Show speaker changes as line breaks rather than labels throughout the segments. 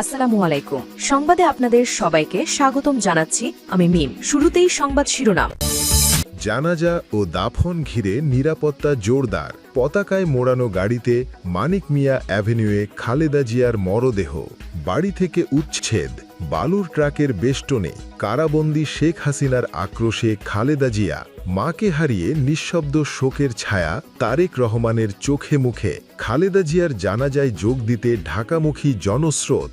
আসসালামু আলাইকুম। সংবাদে আপনাদের সবাইকে স্বাগতম জানাচ্ছি আমি মিম। শুরুতেই সংবাদ শিরোনাম।
জানাজা ও দাফন ঘিরে নিরাপত্তা জোরদার। পতাকায় মোড়ানো গাড়িতে মানিক মিয়া অ্যাভিনিউয়ে খালেদা জিয়ার মরদেহ। বাড়ি থেকে উচ্ছেদ। বালুর ট্রাকের বেষ্টনে কারাবন্দি শেখ হাসিনার আক্রোশে খালেদা জিয়া। মাকে হারিয়ে নিঃশব্দ শোকের ছায়া তারেক রহমানের চোখে মুখে। খালেদা জিয়ার জানাজায় যোগ দিতে ঢাকামুখী জনস্রোত।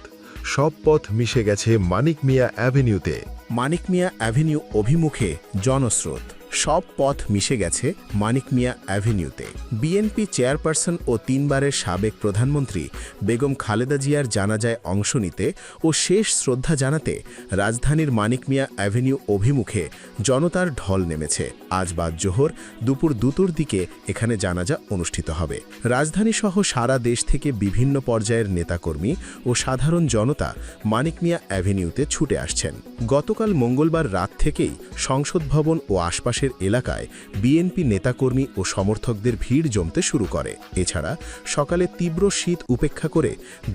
সব পথ মিশে গেছে মানিক মিয়া অ্যাভিনিউতে।
মানিক মিয়া অ্যাভিনিউ অভিমুখে জনস্রোত। সব পথ মিশে গেছে মানিক মিয়া অ্যাভিনিউতে। বিএনপি চেয়ারপারসন ও তিনবারের সাবেক প্রধানমন্ত্রী বেগম খালেদা জিয়ার জানাজায় অংশ নিতে ও শেষ শ্রদ্ধা জানাতে রাজধানীর মানিক মিয়া অ্যাভিনিউ অভিমুখে জনতার ঢল নেমেছে। আজ বাদ জোহর, দুপুর দুটোর দিকে এখানে জানাজা অনুষ্ঠিত হবে। রাজধানীসহ সারা দেশ থেকে বিভিন্ন পর্যায়ের নেতাকর্মী ও সাধারণ জনতা মানিক মিয়া অ্যাভিনিউতে ছুটে আসছেন। গতকাল মঙ্গলবার রাত থেকেই সংসদ ভবন ও আশপাশের এলাকায় বিএনপি নেতাকর্মী ও সমর্থকদের ভিড় জমতে শুরু করে। এছাড়া সকালে তীব্র শীত উপেক্ষা করে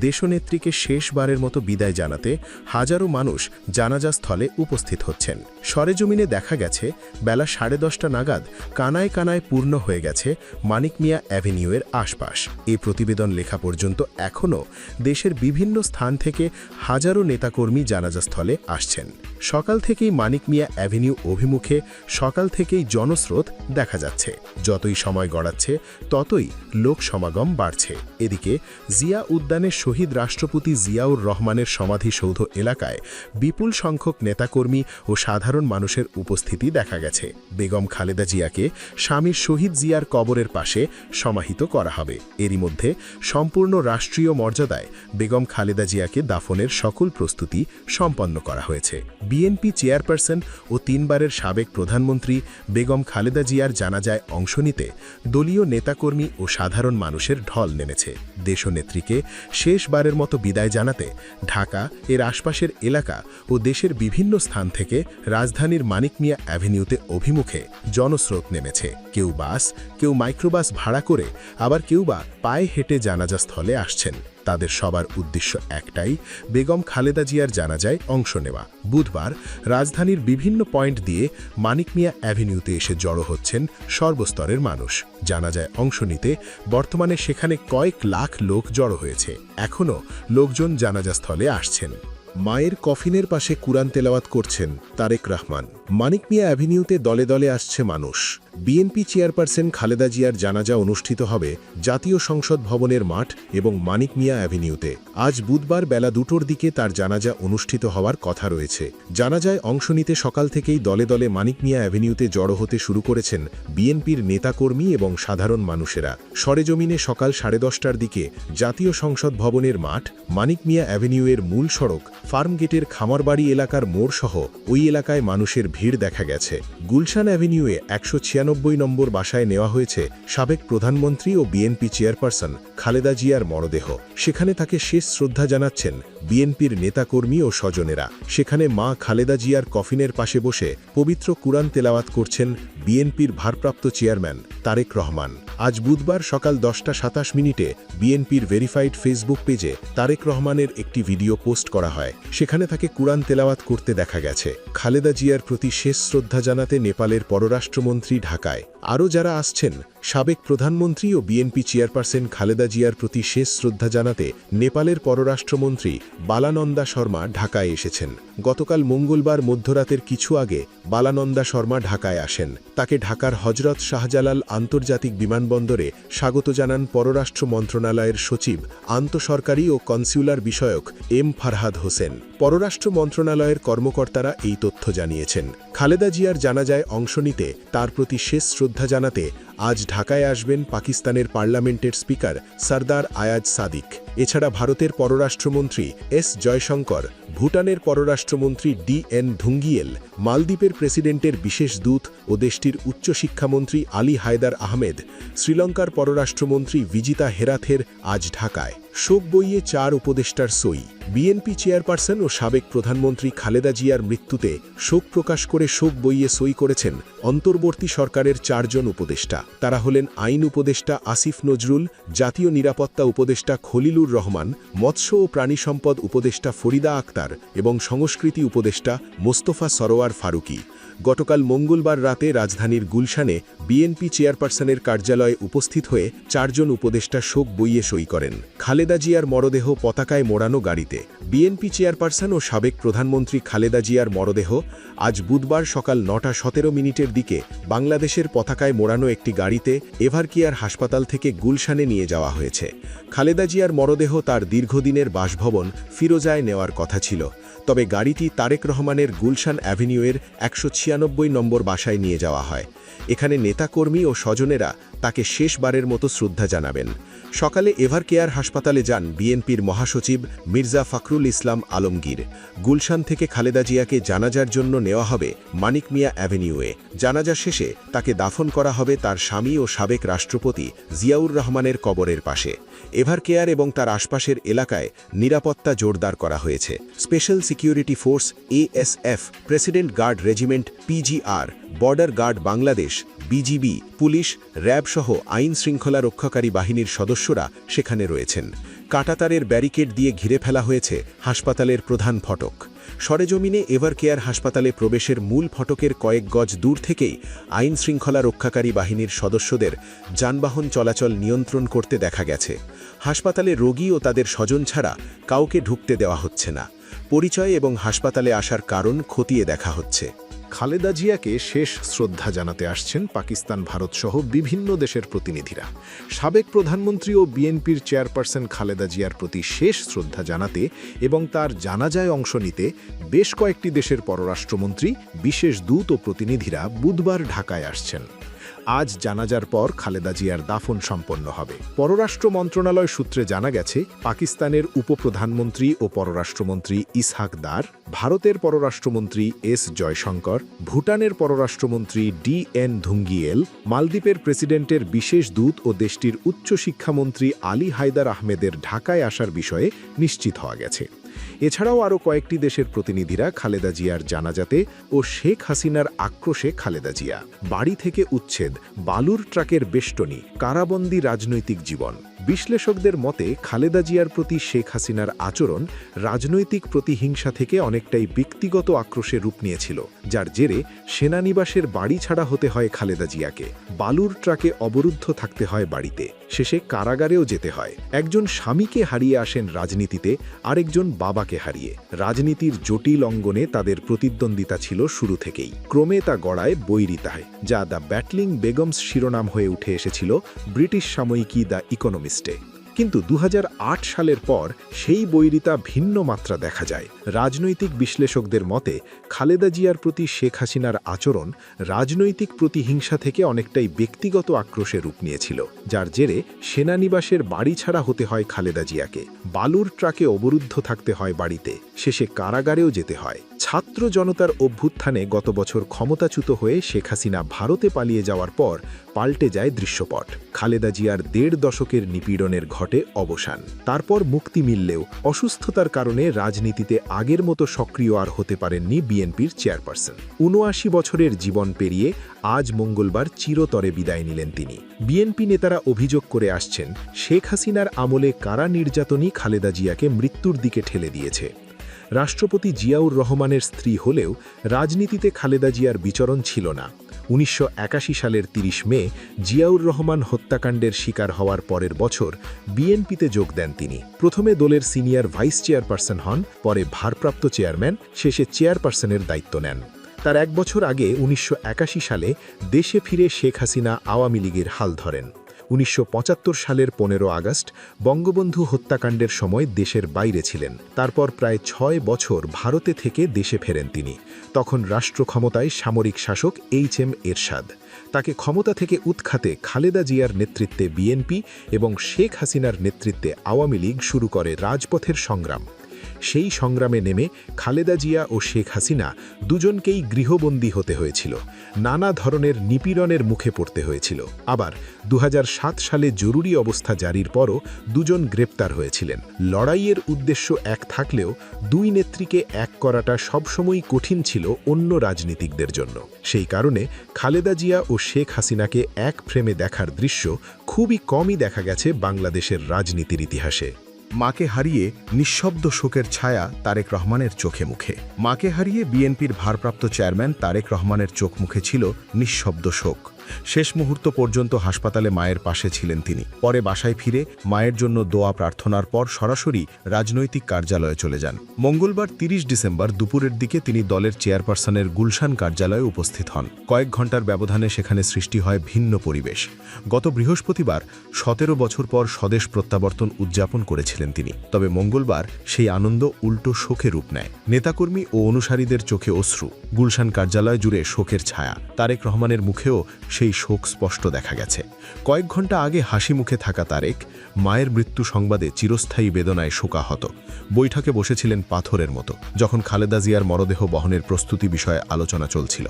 দেশনেত্রীকে শেষবারের মতো বিদায় জানাতে হাজারো মানুষ জানাজা স্থলে উপস্থিত হচ্ছেন। সরেজমিনে দেখা গেছে, বেলা সাড়ে দশটা নাগাদ কানায় কানায় পূর্ণ হয়ে গেছে মানিক মিয়া অ্যাভিনিউয়ের আশপাশ। এই প্রতিবেদন লেখা পর্যন্ত এখনও দেশের বিভিন্ন স্থান থেকে হাজারো নেতাকর্মী জানাজাস্থলে আসছেন। সকাল থেকেই মানিক মিয়া অ্যাভিনিউ অভিমুখে সকাল থেকেই জনস্রোত দেখা যাচ্ছে। যতই সময় গড়াচ্ছে, ততই লোক সমাগম বাড়ছে। এদিকে, জিয়া উদ্যানের শহীদ রাষ্ট্রপতি জিয়াউর রহমানের সমাধিসৌধ এলাকায় বিপুল সংখ্যক নেতাকর্মী ও সাধারণ মানুষের উপস্থিতি দেখা গেছে। বেগম খালেদা জিয়াকে স্বামীর শহীদ জিয়ার কবরের পাশে সমাহিত করা হবে। এরই মধ্যে সম্পূর্ণ রাষ্ট্রীয় মর্যাদায় বেগম খালেদা জিয়াকে দাফনের সকল প্রস্তুতি সম্পন্ন করা হয়েছে। বিএনপি চেয়ারপারসন ও তিনবারের সাবেক প্রধানমন্ত্রী বেগম খালেদা জিয়ার জানাজায় অংশ নিতে দলীয় নেতাকর্মী ও সাধারণ মানুষের ঢল নেমেছে। দেশনেত্রীকে শেষবারের মতো বিদায় জানাতে ঢাকা, এর আশপাশের এলাকা ও দেশের বিভিন্ন স্থান থেকে রাজধানীর মানিক মিয়া অ্যাভিনিউতে অভিমুখে জনস্রোত নেমেছে। কেউ বাস, কেউ মাইক্রোবাস ভাড়া করে আবার কেউ বা পায়ে হেঁটে জানাজা স্থলে আসছেন। তাদের সবার উদ্দেশ্য একটাই, বেগম খালেদা জিয়ার জানাজায় অংশ নেওয়া। বুধবার রাজধানীর বিভিন্ন পয়েন্ট দিয়ে মানিক মিয়া অ্যাভিনিউতে এসে জড়ো হচ্ছেন সর্বস্তরের মানুষ। জানাজায় অংশ নিতে বর্তমানে সেখানে কয়েক লাখ লোক জড়ো হয়েছে। এখনও লোকজন জানাজাস্থলে আসছেন। মায়ের কফিনের পাশে কুরআন তেলাওয়াত করছেন তারেক রহমান। মানিক মিয়া অ্যাভিনিউতে দলে দলে আসছে মানুষ। বিএনপি চেয়ারপারসন খালেদা জিয়ার জানাজা অনুষ্ঠিত হবে জাতীয় সংসদ ভবনের মাঠ এবং মানিক মিয়া অ্যাভিনিউতে। আজ বুধবার বেলা দুটোর দিকে তার জানাজা অনুষ্ঠিত হওয়ার কথা রয়েছে। জানাজায় অংশ নিতে সকাল থেকেই দলে দলে মানিক মিয়া অ্যাভিনিউতে জড়ো হতে শুরু করেছেন বিএনপির নেতাকর্মী এবং সাধারণ মানুষেরা। সরেজমিনে সকাল সাড়ে দশটার দিকে জাতীয় সংসদ ভবনের মাঠ, মানিক মিয়া অ্যাভিনিউয়ের মূল সড়ক ফার্মগেটের খামারবাড়ি এলাকার মোড়সহ ওই এলাকায় মানুষের ভিড় দেখা গেছে। গুলশান অ্যাভিনিউয়ে একশো ছিয়ানব্বই নম্বর বাসায় নেওয়া হয়েছে সাবেক প্রধানমন্ত্রী ও বিএনপি চেয়ারপারসন খালেদা জিয়ার মরদেহ। সেখানে তাকে শেষ শ্রদ্ধা জানাচ্ছেন বিএনপির নেতাকর্মী ও স্বজনেরা। সেখানে মা খালেদা জিয়ার কফিনের পাশে বসে পবিত্র কুরআন তেলাওয়াত করছেন বিএনপির ভারপ্রাপ্ত চেয়ারম্যান তারেক রহমান। আজ বুধবার সকাল দশটা সাতাশ মিনিটে বিএনপির ভেরিফাইড ফেসবুক পেজে তারেক রহমানের একটি ভিডিও পোস্ট করা হয়। সেখানে তাকে কুরআন তেলাওয়াত করতে দেখা গেছে। খালেদা জিয়ার প্রতি শেষ শ্রদ্ধা জানাতে নেপালের পররাষ্ট্রমন্ত্রী ঢাকায়। আরও যারা আসছেন সাবেক প্রধানমন্ত্রী ও বিএনপি চেয়ারপারসন খালেদা জিয়ার প্রতি শেষ শ্রদ্ধা জানাতে নেপালের পররাষ্ট্রমন্ত্রী বালানন্দা শর্মা ঢাকায় এসেছেন। গতকাল মঙ্গলবার মধ্যরাতের কিছু আগে বালানন্দা শর্মা ঢাকায় আসেন। তাকে ঢাকার হজরত শাহজালাল আন্তর্জাতিক বিমানবন্দরে স্বাগত জানান পররাষ্ট্র মন্ত্রণালয়ের সচিব, আন্তঃসরকারি ও কনসিউলার বিষয়ক এম ফারহাদ হোসেন। পররাষ্ট্র মন্ত্রণালয়ের কর্মকর্তারা এই তথ্য জানিয়েছেন। খালেদা জিয়ার জানাজায় অংশ নিতে তার প্রতি শেষ শ্রদ্ধা জানাতে আজ ঢাকায় আসবেন পাকিস্তানের পার্লামেন্টের স্পিকার সর্দার আয়াজ সাদিক। এছাড়া ভারতের পররাষ্ট্রমন্ত্রী এস জয়শঙ্কর, ভুটানের পররাষ্ট্রমন্ত্রী ডি এন ধুঙ্গিয়েল, মালদ্বীপের প্রেসিডেন্টের বিশেষ দূত ও দেশটির উচ্চশিক্ষামন্ত্রী আলী হায়দার আহমেদ, শ্রীলঙ্কার পররাষ্ট্রমন্ত্রী বিজিতা হেরাথের আজ ঢাকায়। শোক বইয়ে চার উপদেষ্টার সই। বিএনপি চেয়ারপারসন ও সাবেক প্রধানমন্ত্রী খালেদা জিয়ার মৃত্যুতে শোক প্রকাশ করে শোক বইয়ে সই করেছেন অন্তর্বর্তী সরকারের চারজন উপদেষ্টা। তারা হলেন আইন উপদেষ্টা আসিফ নজরুল, জাতীয় নিরাপত্তা উপদেষ্টা খলিলুর
খলিলুর রহমান, মৎস্য ও প্রাণী সম্পদ উপদেষ্টা ফরিদা আক্তার এবং সংস্কৃতি উপদেষ্টা মোস্তফা সরোয়ার ফারুকি। গতকাল মঙ্গলবার রাতে রাজধানীর গুলশানে বিএনপি চেয়ারপারসনের কার্যালয়ে উপস্থিত হয়ে চারজন উপদেষ্টা শোক বইয়ে সই করেন। খালেদা জিয়ার মরদেহ পতাকায় মোড়ানো গাড়িতে। বিএনপি চেয়ারপারসন ও সাবেক প্রধানমন্ত্রী খালেদা জিয়ার মরদেহ আজ বুধবার সকাল নটা সতেরো মিনিটের দিকে বাংলাদেশের পতাকায় মোড়ানো একটি গাড়িতে এভারকিয়ার হাসপাতাল থেকে গুলশানে নিয়ে যাওয়া হয়েছে। খালেদা জিয়ার মরদেহ তার দীর্ঘদিনের বাসভবন ফিরোজায় নেওয়ার কথা ছিল, তবে গাড়িটি তারেক রহমানের গুলশান অ্যাভিনিউয়ের একশো ছিয়ানব্বই নম্বর বাসায় নিয়ে যাওয়া হয়। এখানে নেতাকর্মী ও স্বজনেরা তাকে শেষবারের মতো শ্রদ্ধা জানাবেন। সকালে এভারকেয়ার হাসপাতালে যান বিএনপির মহাসচিব মির্জা ফখরুল ইসলাম আলমগীর। গুলশান থেকে খালেদা জিয়াকে জানাজার জন্য নেওয়া হবে মানিক মিয়া অ্যাভিনিউয়ে। জানাজা শেষে তাকে দাফন করা হবে তার স্বামী ও সাবেক রাষ্ট্রপতি জিয়াউর রহমানের কবরের পাশে। এভারকেয়ার এবং তার আশপাশের এলাকায় নিরাপত্তা জোরদার করা হয়েছে। Special security force ASF, president guard regiment PGR border guard Bangladesh, BGB, police, RAB সহ আইন শৃঙ্খলা রক্ষাকারী বাহিনীর সদস্যরা সেখানে রয়েছেন। কাটাতারের ব্যারিকেড দিয়ে ঘিরে ফেলা হয়েছে হাসপাতালের প্রধান ফটক। সরেজমিনে এভারকেয়ার হাসপাতালে প্রবেশের মূল ফটকের কয়েক গজ দূর থেকেই আইন শৃঙ্খলা রক্ষাকারী বাহিনীর সদস্যদের যানবাহন চলাচল নিয়ন্ত্রণ করতে দেখা গেছে। হাসপাতালে রোগী ও তাদের স্বজন ছাড়া কাউকে ঢুকতে দেওয়া হচ্ছে না। পরিচয় এবং হাসপাতালে আসার কারণ খতিয়ে দেখা হচ্ছে।
খালেদা জিয়াকে শেষ শ্রদ্ধা জানাতে আসছেন পাকিস্তান ভারতসহ বিভিন্ন দেশের প্রতিনিধিরা। সাবেক প্রধানমন্ত্রী ও বিএনপির চেয়ারপারসন খালেদা জিয়ার প্রতি শেষ শ্রদ্ধা জানাতে এবং তার জানাজায় অংশ নিতে বেশ কয়েকটি দেশের পররাষ্ট্রমন্ত্রী, বিশেষ দূত ও প্রতিনিধিরা বুধবার ঢাকায় আসছেন। আজ জানাজার পর খালেদা জিয়ার দাফন সম্পন্ন হবে। পররাষ্ট্র মন্ত্রণালয় সূত্রে জানা গেছে, পাকিস্তানের উপপ্রধানমন্ত্রী ও পররাষ্ট্রমন্ত্রী ইসহাক দার, ভারতের পররাষ্ট্রমন্ত্রী এস জয়শঙ্কর, ভুটানের পররাষ্ট্রমন্ত্রী ডি এন ধুঙ্গিয়েল, মালদ্বীপের প্রেসিডেন্টের বিশেষ দূত ও দেশটির উচ্চশিক্ষামন্ত্রী আলী হায়দার আহমেদের ঢাকায় আসার বিষয়ে নিশ্চিত হওয়া গেছে। এছাড়াও আরও কয়েকটি দেশের প্রতিনিধিরা খালেদা জিয়ার জানাজাতে ও শেখ হাসিনার আক্রোশে খালেদা জিয়া। বাড়ি থেকে উচ্ছেদ, বালুর ট্রাকের বেষ্টনী, কারাবন্দী রাজনৈতিক জীবন। বিশ্লেষকদের মতে, খালেদা জিয়ার প্রতি শেখ হাসিনার আচরণ রাজনৈতিক প্রতিহিংসা থেকে অনেকটাই ব্যক্তিগত আক্রোশে রূপ নিয়েছিল, যার জেরে সেনানিবাসের বাড়ি ছাড়া হতে হয় খালেদা জিয়াকে। বালুর ট্রাকে অবরুদ্ধ থাকতে হয় বাড়িতে। শেষে কারাগারেও যেতে হয়। একজন স্বামীকে হারিয়ে আসেন রাজনীতিতে, আরেকজন বাবাকে হারিয়ে। রাজনীতির জটিল অঙ্গনে তাদের প্রতিদ্বন্দ্বিতা ছিল শুরু থেকেই। ক্রমে তা গড়ায় বৈরিতায়, যা দ্য ব্যাটলিং বেগমস শিরোনাম হয়ে উঠে এসেছিল ব্রিটিশ সাময়িকী দ্য ইকোনমিস্টে। কিন্তু দু হাজার আট সালের পর সেই বৈরিতা ভিন্ন মাত্রা দেখা যায়। রাজনৈতিক বিশ্লেষকদের মতে, খালেদা জিয়ার প্রতি শেখ হাসিনার আচরণ রাজনৈতিক প্রতিহিংসা থেকে অনেকটাই ব্যক্তিগত আক্রোশে রূপ নিয়েছিল, যার জেরে সেনানিবাসের বাড়ি ছাড়া হতে হয় খালেদা জিয়াকে। বালুর ট্রাকে অবরুদ্ধ থাকতে হয় বাড়িতে, শেষে কারাগারেও যেতে হয়। ছাত্র জনতার অভ্যুত্থানে গত বছর ক্ষমতাচ্যুত হয়ে শেখ হাসিনা ভারতে পালিয়ে যাওয়ার পর পাল্টে যায় দৃশ্যপট। খালেদা জিয়ার দেড় দশকের নিপীড়নের ঘটে অবসান। তারপর মুক্তি মিললেও অসুস্থতার কারণে রাজনীতিতে আগের মতো সক্রিয় আর হতে পারেননি বিএনপির চেয়ারপারসন। উনআশি বছরের জীবন পেরিয়ে আজ মঙ্গলবার চিরতরে বিদায় নিলেন তিনি। বিএনপি নেতারা অভিযোগ করে আসছেন, শেখ হাসিনার আমলে কারা নির্যাতনই খালেদা জিয়াকে মৃত্যুর দিকে ঠেলে দিয়েছে? রাষ্ট্রপতি জিয়াউর রহমানের স্ত্রী হলেও রাজনীতিতে খালেদা জিয়ার বিচরণ ছিল না। উনিশশো একাশি সালের ৩০ মে জিয়াউর রহমান হত্যাকাণ্ডের শিকার হওয়ার পরের বছর বিএনপিতে যোগ দেন তিনি। প্রথমে দলের সিনিয়র ভাইস চেয়ারপারসন হন, পরে ভারপ্রাপ্ত চেয়ারম্যান, শেষে চেয়ারপারসনের দায়িত্ব নেন। তার এক বছর আগে উনিশশো একাশি সালে দেশে ফিরে শেখ হাসিনা আওয়ামী লীগের হাল ধরেন। উনিশশো পঁচাত্তর সালের পনেরো আগস্ট বঙ্গবন্ধু হত্যাকাণ্ডের সময় দেশের বাইরে ছিলেন। তারপর প্রায় ছয় বছর ভারতে থেকে দেশে ফেরেন তিনি। তখন রাষ্ট্র ক্ষমতায় সামরিক শাসক এইচ এম এরশাদ। তাকে ক্ষমতা থেকে উৎখাতে খালেদা জিয়ার নেতৃত্বে বিএনপি এবং শেখ হাসিনার নেতৃত্বে আওয়ামী লীগ শুরু করে রাজপথের সংগ্রাম। সেই সংগ্রামে নেমে খালেদা জিয়া ও শেখ হাসিনা দুজনকেই গৃহবন্দী হতে হয়েছিল। নানা ধরনের নিপীড়নের মুখে পড়তে হয়েছিল। আবার দু হাজার সাত সালে জরুরি অবস্থা জারির পরও দুজন গ্রেপ্তার হয়েছিলেন। লড়াইয়ের উদ্দেশ্য এক থাকলেও দুই নেত্রীকে এক করাটা সবসময়ই কঠিন ছিল অন্য রাজনীতিকদের জন্য। সেই কারণে খালেদা জিয়া ও শেখ হাসিনাকে এক ফ্রেমে দেখার দৃশ্য খুবই কমই দেখা গেছে বাংলাদেশের রাজনীতির ইতিহাসে। মাকে হারিয়ে নিঃশব্দ শোকের ছায়া তারেক রহমানের চোখে মুখে। মাকে হারিয়ে বিএনপির ভারপ্রাপ্ত চেয়ারম্যান তারেক রহমানের চোখ মুখে ছিল নিঃশব্দ শোক। শেষ মুহূর্ত পর্যন্ত হাসপাতালে মায়ের পাশে ছিলেন তিনি। পরে বাসায় ফিরে মায়ের জন্য দোয়া প্রার্থনার পর সরাসরি রাজনৈতিক কার্যালয়ে চলে যান। মঙ্গলবার তিরিশ ডিসেম্বর দুপুরের দিকে তিনি দলের চেয়ারপারসনের গুলশান কার্যালয়ে উপস্থিত হন। কয়েক ঘণ্টার ব্যবধানে সেখানে সৃষ্টি হয় ভিন্ন পরিবেশ। গত বৃহস্পতিবার সতেরো বছর পর স্বদেশ প্রত্যাবর্তন উদযাপন করেছিলেন তিনি। তবে মঙ্গলবার সেই আনন্দ উল্টো শোকে রূপ নেয়। নেতাকর্মী ও অনুসারীদের চোখে অশ্রু। গুলশান কার্যালয় জুড়ে শোকের ছায়া। তারেক রহমানের মুখেও সেই শোক স্পষ্ট দেখা গেছে। কয়েক ঘণ্টা আগে হাসি মুখে থাকা তারেক মায়ের মৃত্যু সংবাদে চিরস্থায়ী বেদনায় শোকাহত। বৈঠকে বসেছিলেন পাথরের মতো, যখন খালেদা জিয়ার মরদেহ বহনের প্রস্তুতি বিষয়ে আলোচনা চলছিল।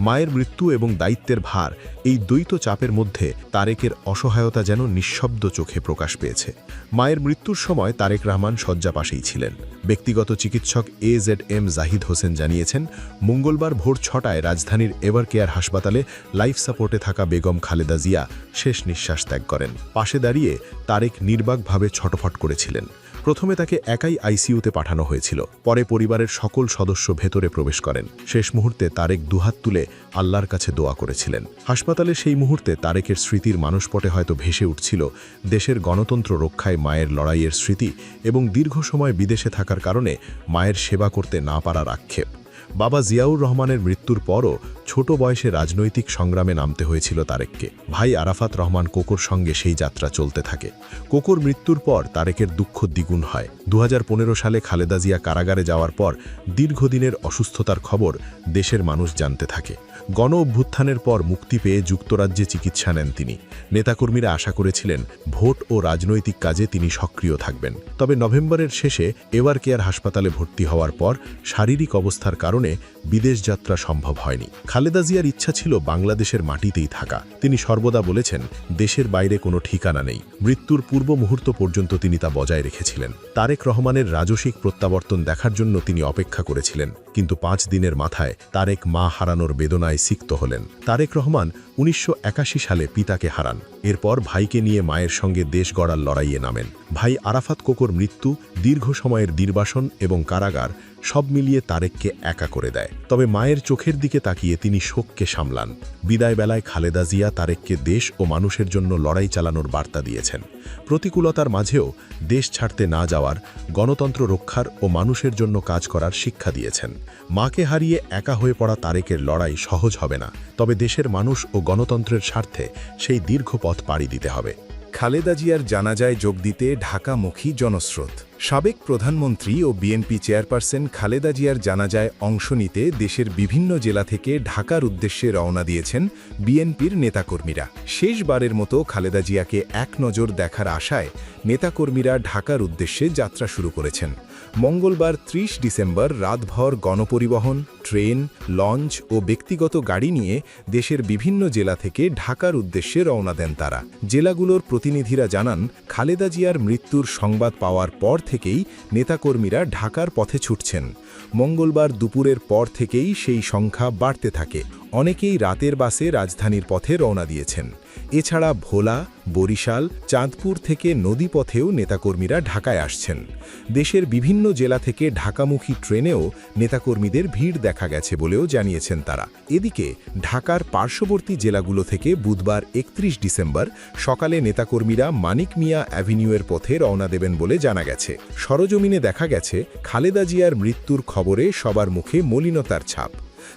মায়ের মৃত্যু এবং দায়িত্বের ভার এই দ্বৈত চাপের মধ্যে তারেকের অসহায়তা যেন নিঃশব্দ চোখে প্রকাশ পেয়েছে। মায়ের মৃত্যুর সময় তারেক রহমান শয্যা পাশেই ছিলেন। ব্যক্তিগত চিকিৎসক A Z M Zahid Hossain জানিয়েছেন, মঙ্গলবার ভোর ছটায় রাজধানীর এভার কেয়ার হাসপাতালে লাইফ সাপোর্টে থাকা বেগম খালেদা জিয়া শেষ নিঃশ্বাস ত্যাগ করেন। পাশে দাঁড়িয়ে তারেক নির্বাকভাবে ছটফট করেছিলেন। প্রথমে তাকে একাই আইসিইউতে পাঠানো হয়েছিল, পরে পরিবারের সকল সদস্য ভেতরে প্রবেশ করেন। শেষ মুহূর্তে তারেক দুহাত তুলে আল্লাহর কাছে দোয়া করেছিলেন। হাসপাতালে সেই মুহূর্তে তারেকের স্মৃতির মানুষপটে হয়তো ভেসে উঠছিল দেশের গণতন্ত্র রক্ষায় মায়ের লড়াইয়ের স্মৃতি এবং দীর্ঘ সময় বিদেশে থাকার কারণে মায়ের সেবা করতে না পারার আক্ষেপ। বাবা জিয়াউর রহমানের মৃত্যুর পরও ছোট বয়সে রাজনৈতিক সংগ্রামে নামতে হয়েছিল তারেককে। ভাই আরাফাত রহমান কোকোর সঙ্গে সেই যাত্রা চলতে থাকে। কোকোর মৃত্যুর পর তারেকের দুঃখ দ্বিগুণ হয়। দু সালে খালেদা জিয়া কারাগারে যাওয়ার পর দীর্ঘদিনের অসুস্থতার খবর দেশের মানুষ জানতে থাকে। গণ অভ্যুত্থানের পর মুক্তি পেয়ে যুক্তরাজ্যে চিকিৎসা নেন তিনি। নেতাকর্মীরা আশা করেছিলেন ভোট ও রাজনৈতিক কাজে তিনি সক্রিয় থাকবেন। তবে নভেম্বরের শেষে এভার কেয়ার হাসপাতালে ভর্তি হওয়ার পর শারীরিক অবস্থার কারণে বিদেশ যাত্রা সম্ভব হয়নি। খালেদা জিয়ার ইচ্ছা ছিল বাংলাদেশের মাটিতেই থাকা। তিনি সর্বদা বলেছেন, দেশের বাইরে কোনো ঠিকানা নেই। মৃত্যুর পূর্ব মুহূর্ত পর্যন্ত তিনি তা বজায় রেখেছিলেন। তারেক রহমানের রাজসিক প্রত্যাবর্তন দেখার জন্য তিনি অপেক্ষা করেছিলেন। কিন্তু পাঁচ দিনের মাথায় তারেক মা হারানোর বেদনায় সিক্ত হলেন। তারেক রহমান উনিশশো একাশি সালে পিতাকে হারান। এরপর ভাইকে নিয়ে মায়ের সঙ্গে দেশ গড়ার লড়াইয়ে নামেন। ভাই আরাফাত কোকোর মৃত্যু, দীর্ঘ সময়ের নির্বাসন এবং কারাগার সব মিলিয়ে তারেককে একা করে দেয়। তবে মায়ের চোখের দিকে তাকিয়ে তিনি শোককে সামলান। বিদায় বেলায় খালেদা জিয়া তারেককে দেশ ও মানুষের জন্য লড়াই চালানোর বার্তা দিয়েছেন। প্রতিকূলতার মাঝেও দেশ ছাড়তে না যাওয়ার, গণতন্ত্র রক্ষার ও মানুষের জন্য কাজ করার শিক্ষা দিয়েছেন। মাকে হারিয়ে একা হয়ে পড়া তারেকের লড়াই সহজ হবে না, তবে দেশের মানুষ ও গণতন্ত্রের স্বার্থে সেই দীর্ঘ পথ পাড়ি দিতে হবে।
খালেদা জিয়ার জানাজায় যোগ দিতে ঢাকামুখী জনস্রোত। সাবেক প্রধানমন্ত্রী ও বিএনপি চেয়ারপারসন খালেদা জিয়ার জানাজায় অংশ নিতে দেশের বিভিন্ন জেলা থেকে ঢাকার উদ্দেশ্যে রওনা দিয়েছেন বিএনপির নেতাকর্মীরা। শেষবারের মতো খালেদা জিয়াকে এক নজর দেখার আশায় নেতাকর্মীরা ঢাকার উদ্দেশ্যে যাত্রা শুরু করেছেন। মঙ্গলবার ত্রিশ ডিসেম্বর রাতভর গণপরিবহন, ট্রেন, লঞ্চ ও ব্যক্তিগত গাড়ি নিয়ে দেশের বিভিন্ন জেলা থেকে ঢাকার উদ্দেশ্যে রওনা দেন তারা। জেলাগুলোর প্রতিনিধিরা জানান, খালেদা জিয়ার মৃত্যুর সংবাদ পাওয়ার পর থেকেই নেতাকর্মীরা ঢাকার পথে ছুটছেন। মঙ্গলবার দুপুরের পর থেকেই সেই সংখ্যা বাড়তে থাকে। অনেকেই রাতের বাসে রাজধানীর পথে রওনা দিয়েছেন। এছাড়া ভোলা, বরিশাল, চাঁদপুর থেকে নদীপথেও নেতাকর্মীরা ঢাকায় আসছেন। দেশের বিভিন্ন জেলা থেকে ঢাকামুখী ট্রেনেও নেতাকর্মীদের ভিড় দেখা গেছে বলেও জানিয়েছেন তারা। এদিকে, ঢাকার পার্শ্ববর্তী জেলাগুলো থেকে বুধবার একত্রিশ ডিসেম্বর সকালে নেতাকর্মীরা মানিক মিয়া অ্যাভিনিউয়ের পথে রওনা দেবেন বলে জানা গেছে। সরজমিনে দেখা গেছে, খালেদা জিয়ার মৃত্যুর খবরে সবার মুখে মলিনতার ছাপ।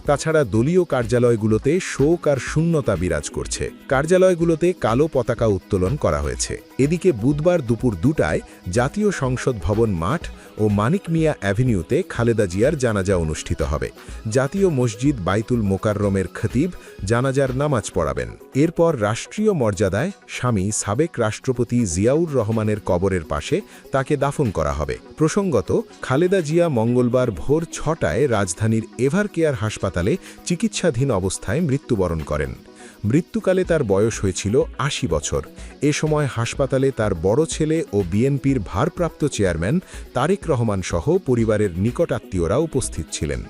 তাছাড়া দলীয় কার্যালয়গুলোতে শোক আর শূন্যতা বিরাজ করছে। কার্যালয়গুলোতে কালো পতাকা উত্তোলন করা হয়েছে। এদিকে বুধবার দুপুর দুটায় জাতীয় সংসদ ভবন মাঠ ও মানিক মিয়া অ্যাভিনিউতে খালেদা জিয়ার জানাজা অনুষ্ঠিত হবে। জাতীয় মসজিদ বাইতুল মোকাররমের খতিব জানাজার নামাজ পড়াবেন। এরপর রাষ্ট্রীয় মর্যাদায় স্বামী সাবেক রাষ্ট্রপতি জিয়াউর রহমানের কবরের পাশে তাকে দাফন করা হবে। প্রসঙ্গত, খালেদা জিয়া মঙ্গলবার ভোর ছটায় রাজধানীর এভার কেয়ার হাসপাতালে চিকিৎসাধীন অবস্থায় মৃত্যুবরণ করেন। মৃত্যুকালে তার বয়স হয়েছিল আশি বছর। এ সময় হাসপাতালে তার বড় ছেলে ও বিএনপির ভারপ্রাপ্ত চেয়ারম্যান তারেক রহমান সহ পরিবারের নিকট আত্মীয়রা উপস্থিত ছিলেন।